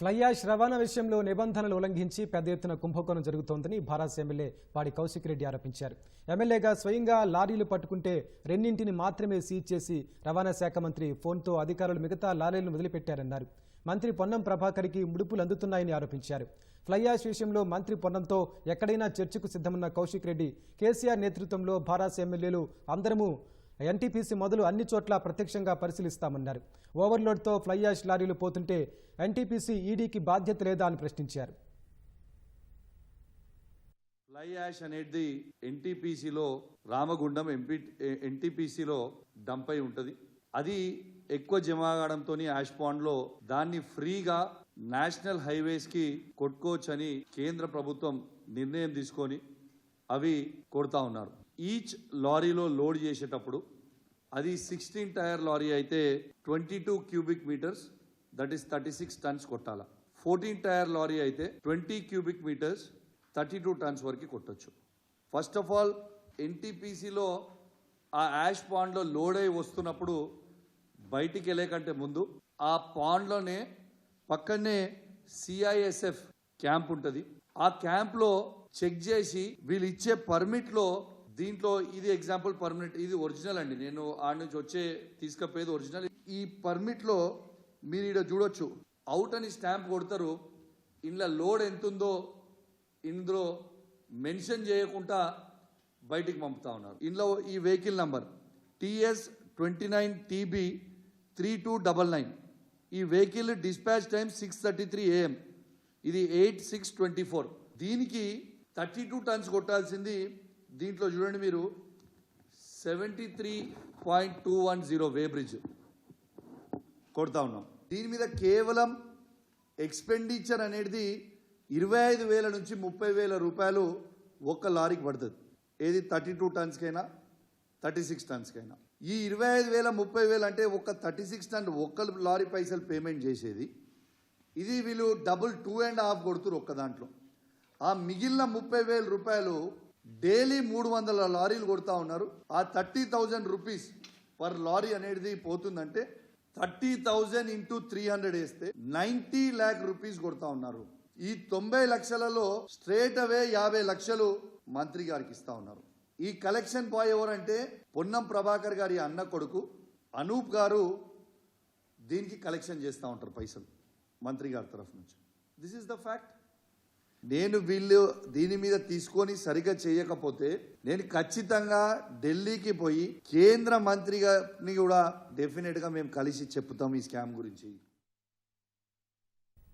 Fly ash రవాణా విషయంలో నిబంధనలు ఉల్లంఘించి పెద్ద ఎత్తున కుంభకోణం జరుగుతోందని భారత్ ఎమ్మెల్యే పాడి కౌశిక్ రెడ్డి ఆరోపించారు. ఎమ్మెల్యేగా స్వయంగా లారీలు పట్టుకుంటే రెండింటిని మాత్రమే సీజ్ చేసి రవాణా శాఖ మంత్రి ఫోన్తో అధికారులు మిగతా లారీలను వదిలిపెట్టారన్నారు. మంత్రి పొన్నం ప్రభాకర్కి ముడుపులు అందుతున్నాయని ఆరోపించారు. ఫ్లై యాష్ విషయంలో మంత్రి పొన్నంతో ఎక్కడైనా చర్చకు సిద్ధమన్న కౌశిక్ రెడ్డి కేసీఆర్ నేతృత్వంలో భారత్ ఎమ్మెల్యేలు అందరము ఎన్టీపీసీ మొదలు అన్ని చోట్ల ప్రత్యక్షంగా పరిశీలిస్తామన్నారు. ఓవర్లోడ్తో ఫ్లై యాష్ లారీలు పోతుంటే ఎన్టీపీసీ ఈడీకి బాధ్యత లేదా అని ప్రశ్నించారు. ఫ్లై యాష్ అనేది ఎన్టీపీసీలో రామగుండం ఎంపీ ఎన్టీపీసీలో డంప్ అయి ఉంటుంది. అది ఎక్కువ జమ కావడంతో యాష్ పాండ్లో దాన్ని ఫ్రీగా నేషనల్ హైవేస్కి కొట్టుకోవచ్చని కేంద్ర ప్రభుత్వం నిర్ణయం తీసుకొని అవి కొడతా ఉన్నారు. ఈచ్ లారీలో లోడ్ చేసేటప్పుడు అది సిక్స్టీన్ టైర్ లారీ అయితే twenty two cubic metres that is thirty six tons కొట్టాల. ఫోర్టీన్ టైర్ లారీ అయితే twenty cubic metres thirty two tons వరకు కొట్టచ్చు. ఫస్ట్ ఆఫ్ ఆల్ ఎన్టీపీసీలో ఆ యాష్ పాండ్లో లోడ్ అయి వస్తున్నప్పుడు బయటికి వెళ్ళే కంటే ముందు ఆ పాండ్లోనే పక్కనే సిఐఎస్ఎఫ్ క్యాంప్ ఉంటుంది. ఆ క్యాంప్లో చెక్ చేసి వీళ్ళు ఇచ్చే పర్మిట్లో దీంట్లో ఇది ఎగ్జాంపుల్ పర్మిట్ ఇది ఒరిజినల్ అండి. నేను ఆడ నుంచి వచ్చే తీసుకపోయేది ఒరిజినల్ ఈ పర్మిట్లో మీరు ఇక్కడ చూడొచ్చు. అవుట్ అని స్టాంప్ కొడతారు. ఇందులో లోడ్ ఎంత ఉందో ఇందులో మెన్షన్ చేయకుండా బయటికి పంపుతా ఉన్నారు. ఇందులో ఈ vehicle number TS twenty nine TB three two double nine ఈ vehicle dispatch time six thirty three AM ఇది ఎయిట్ సిక్స్ ట్వంటీ ఫోర్ దీనికి థర్టీ టూ టన్స్ కొట్టాల్సింది దీంట్లో చూడండి మీరు. Seventy three point two one zero weighbridge కొడతా ఉన్నాం. దీని మీద కేవలం ఎక్స్పెండిచర్ అనేది ఇరవై ఐదు వేల నుంచి ముప్పై వేల రూపాయలు ఒక్క లారీకి పడుతుంది. ఏది థర్టీ టూ టన్స్కైనా థర్టీ సిక్స్ టన్స్కైనా. ఈ ఇరవై ఐదు వేల ముప్పై వేలు అంటే ఒక థర్టీ సిక్స్ టన్ ఒక్క లారీ పైసలు పేమెంట్ చేసేది. ఇది వీళ్ళు డబుల్ టూ అండ్ హాఫ్ కొడుతురు ఒక్క దాంట్లో. ఆ మిగిలిన ముప్పై వేల రూపాయలు డైలీ మూడు వందల లారీలు కొడతా ఉన్నారు. ఆ thirty thousand rupees per lorry అనేది పోతుందంటే thirty thousand into three hundred వేస్తే నైంటీ ల్యాక్ రూపీస్ కొడతా ఉన్నారు. ఈ తొంభై లక్షలలో స్ట్రేట్ అవే యాభై లక్షలు మంత్రి గారికి ఇస్తా ఉన్నారు. ఈ కలెక్షన్ బాయ్ ఎవరంటే పొన్నం ప్రభాకర్ గారి అన్న కొడుకు అనూప్ గారు దీనికి కలెక్షన్ చేస్తూ ఉంటారు పైసలు మంత్రి గారి తరఫు నుంచి. దిస్ ఇస్ ద ఫ్యాక్ట్ నేను వీళ్ళు దీని మీద తీసుకొని సరిగా చేయకపోతే నేను ఖచ్చితంగా ఢిల్లీకి పోయి కేంద్ర మంత్రి గారిని కూడా డెఫినెట్గా మేము కలిసి చెప్తాం ఈ స్కామ్ గురించి.